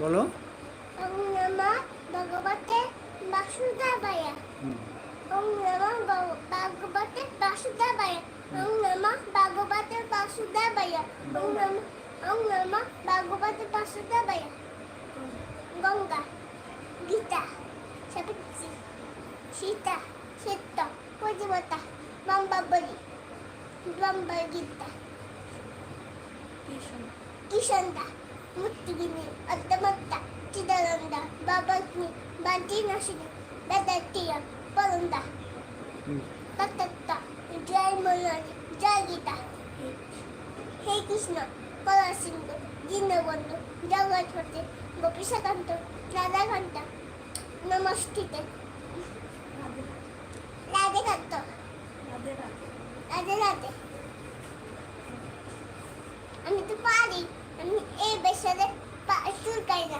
বলো। গঙ্গা গীতা সাবিত্রী সীতা সত্য প্রতিমতা বাম্বাবলী বাম্বা গীতা মুক্তিগিনি অদ্দমত্তা বাবাগ্নি বান্তি নাশিনী বেদাটিয়া পরন্দা হুম। তত্ত্ব জয় মনোরি জয় গীতা হে কৃষ্ণ কলা সিন্ধু দীনবন্ধু জগৎপতি গোপীশাকান্ত রাধাকান্ত নমস্তিতে রাধেকান্ত রাধে রাধে আমি তো পারি এই বেসারে চুল কাই না।